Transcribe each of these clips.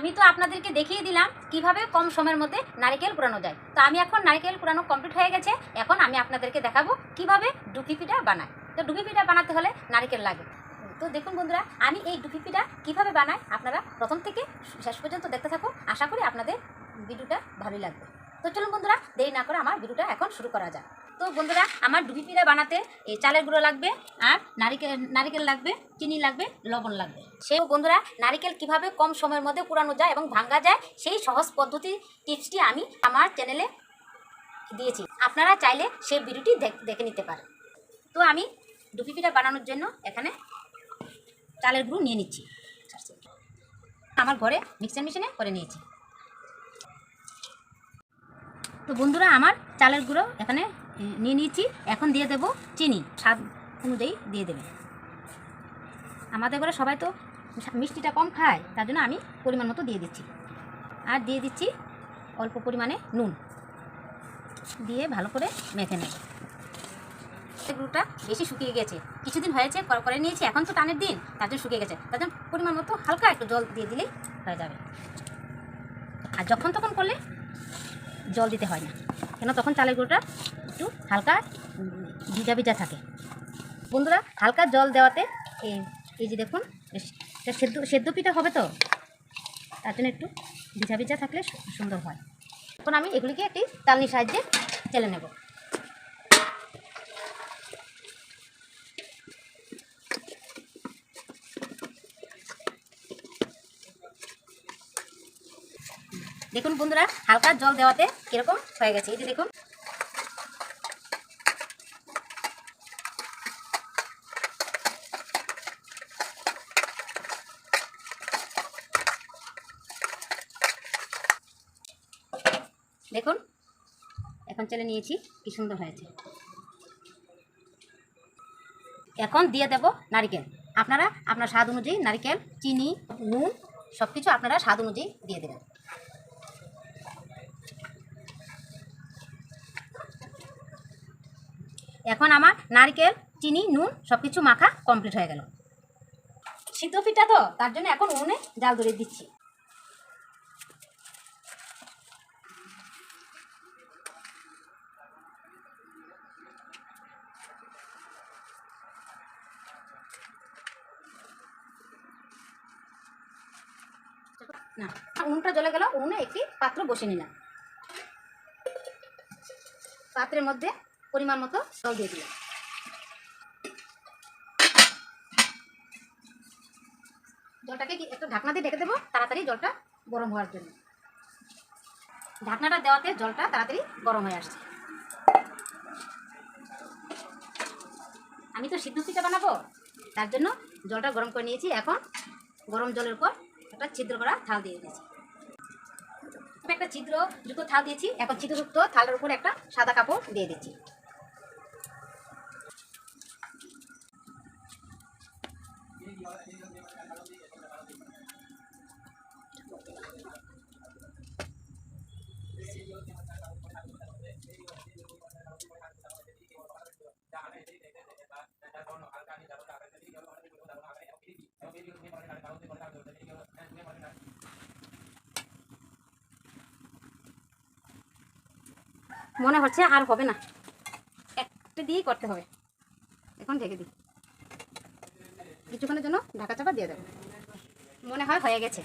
আমি তো আপনাদেরকে দেখিয়ে দিলাম কীভাবে কম সময়ের মধ্যে নারকেল কুড়ানো যায়। তো আমি এখন নারকেল কুড়ানো কমপ্লিট হয়ে গেছে। এখন আমি আপনাদেরকে দেখাবো কীভাবে ডুকি পিঠা বানায়। তো ডুকি পিঠা বানাতে হলে নারকেল লাগে। তো দেখুন বন্ধুরা, আমি এই ডুকি পিঠা কীভাবে বানাই আপনারা প্রথম থেকে শেষ পর্যন্ত দেখতে থাকুন। আশা করি আপনাদের ভিডিওটা ভালোই লাগবে। তো চলুন বন্ধুরা, দেরি না করে আমার ভিডিওটা এখন শুরু করা যাক। তো বন্ধুরা, আমার ডুবি পিঠা বানাতে এই চালের গুঁড়ো লাগবে আর নারিকেল নারিকেল লাগবে, চিনি লাগবে, লবণ লাগবে। সেই বন্ধুরা, নারিকেল কীভাবে কম সময়ের মধ্যে কুড়ানো যায় এবং ভাঙা যায়, সেই সহজ পদ্ধতি, টিপসটি আমি আমার চ্যানেলে দিয়েছি। আপনারা চাইলে সেই ভিডিওটি দেখ- নিতে পারেন। তো আমি ডুবি পিঠা বানানোর জন্য এখানে চালের গুঁড়ো নিয়ে নিচ্ছি। আমার ঘরে মিক্সার মেশিনে করে নিয়েছি। তো বন্ধুরা, আমার চালের গুঁড়ো এখানে নিয়ে নিয়েছি। এখন দিয়ে দেব চিনি। স্বাদ অনুযায়ী দিয়ে দেবে। আমাদের ঘরে সবাই তো মিষ্টিটা কম খায়, তার জন্য আমি পরিমাণ মতো দিয়ে দিচ্ছি। আর দিয়ে দিচ্ছি অল্প পরিমাণে নুন। দিয়ে ভালো করে মেখে নেব। গুঁড়োটা বেশি শুকিয়ে গেছে। কিছুদিন হয়েছে কর- করে নিয়েছি, এখন তো টানের দিন, তার জন্য শুকিয়ে গেছে। তার জন্য পরিমাণ মতো হালকা একটু জল দিয়ে দিলেই হয়ে যাবে। আর যখন তখন করলে জল দিতে হয় না। কেন? তখন চালের গুঁড়োটা একটু হালকা ভিজা ভিজা থাকে। বন্ধুরা, হালকা জল দেওয়াতে এই এই যে দেখুন সেদ্ধ সেদ্ধ পিঠা হবে তো? তার জন্য একটু ভিজা ভিজা থাকলে সুন্দর হয়। এখন আমি এগুলিকে একটি তালনির সাহায্যে চেলে নেব। দেখুন বন্ধুরা, হালকা জল দেওয়াতে কীরকম হয়ে গেছে। এই যে দেখুন দেখুন, এখন চলে নিয়েছি, কি সুন্দর হয়েছে। এখন দিয়ে দেব নারিকেল। আপনারা আপনার স্বাদ অনুযায়ী নারিকেল, চিনি, নুন সব কিছু আপনারা স্বাদ অনুযায়ী দিয়ে দেবেন। এখন আমার নারকেল, চিনি, নুন সব কিছু মাখা কমপ্লিট হয়ে গেল। সিদ্ধ পিঠা তো, তার জন্য এখন উনুনে জাল ধরে দিচ্ছি। না উনুনটা জ্বলে গেল, উনুনে একটি পাত্র বসে নিলাম। পাত্রের মধ্যে পরিমাণ মতো জল দিয়ে দিলাম। জলটাকে একটু ঢাকনা দিয়ে ঢেকে দেবো? তাড়াতাড়ি জলটা গরম হওয়ার জন্য। ঢাকনাটা দেওয়াতে জলটা তাড়াতাড়ি গরম হয়ে আসছে। আমি তো সিদ্ধ পিঠা বানাবো, তার জন্য জলটা গরম করে নিয়েছি। এখন গরম জলের উপর একটা ছিদ্র করা থাল দিয়ে দিয়েছি। একটা ছিদ্র যুক্ত থাল দিয়েছি, এখন ছিদ্রযুক্ত থালের উপর একটা সাদা কাপড় দিয়ে দিচ্ছি। মনে হচ্ছে আর হবে না। একটা দিয়েই করতে হবে। এখন ঢেকে দিই। কিছুক্ষণের জন্য ঢাকা চাপা দিয়ে দেবো। মনে হয় হয়ে গেছে।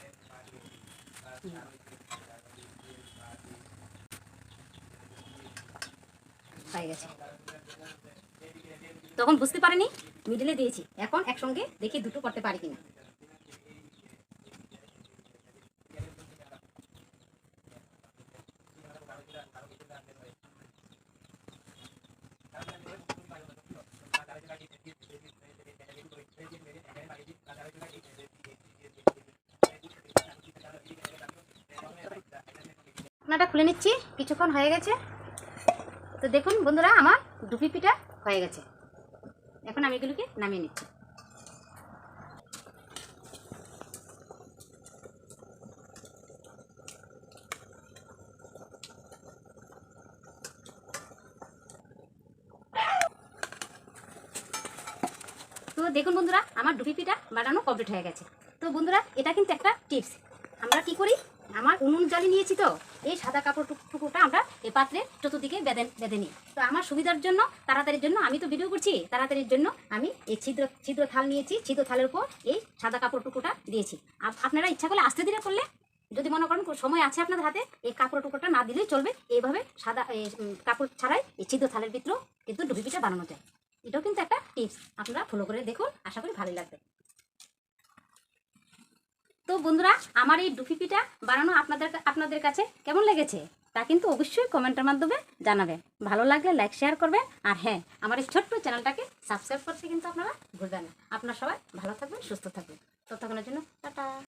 হয়ে গেছে। তখন বুঝতে পারিনি মিডিলে দিয়েছি। এখন একসঙ্গে দেখি দুটো করতে পারি কিনা। খুলে নিচ্ছি, কিছুক্ষণ হয়ে গেছে। তো দেখুন বন্ধুরা, আমার ডুপি পিঠা হয়ে গেছে। এখন আমি এগুলোকে নামিয়ে নিচ্ছি। দেখুন বন্ধুরা, আমার ডুপি পিঠা বানানো কমপ্লিট হয়ে গেছে। তো বন্ধুরা, এটা কিন্তু একটা টিপস আমরা কি করি? আমার উনুন জ্বালিয়ে নিয়েছি তো, এই সাদা কাপড় টুক- টুকুটা আমরা এই পাত্রে চতুর্দিকে বেঁধে বেঁধে নিই। তো আমার সুবিধার জন্য, তাড়াতাড়ির জন্য আমি তো ভিডিও করছি, তাড়াতাড়ির জন্য আমি এই ছিদ্র ছিদ্র থাল নিয়েছি, ছিদ্র থালের উপর এই সাদা কাপড় টুকুটা দিয়েছি। আপ- আপনারা ইচ্ছা করলে আস্তে ধীরে করলে, যদি মনে করেন সময় আছে আপনাদের হাতে, এই কাপড় টুকুটা না দিলেই চলবে। এইভাবে সাদা কাপড় ছাড়াই এই ছিদ্র থালের ভিতরেও কিন্তু ডুবি পিঠা বানানো যায়। এটাও কিন্তু একটা টিপস আপনারা ফলো করে দেখুন, আশা করি ভালোই লাগবে। তো বন্ধুরা, আমার এই ডুফি পিঠা বানানো আপনাদের আপনাদের কাছে কেমন লেগেছে? তা কিন্তু অবশ্যই কমেন্টের মাধ্যমে জানাবেন। ভালো লাগলে লাইক শেয়ার করবেন। আর হ্যাঁ আমার এই ছোট্ট চ্যানেলটাকে সাবস্ক্রাইব করতে কিন্তু আপনারা ভুলবেন আপনারা সবাই ভালো থাকবেন, সুস্থ থাকবেন। ততক্ষণের জন্য, টাটা।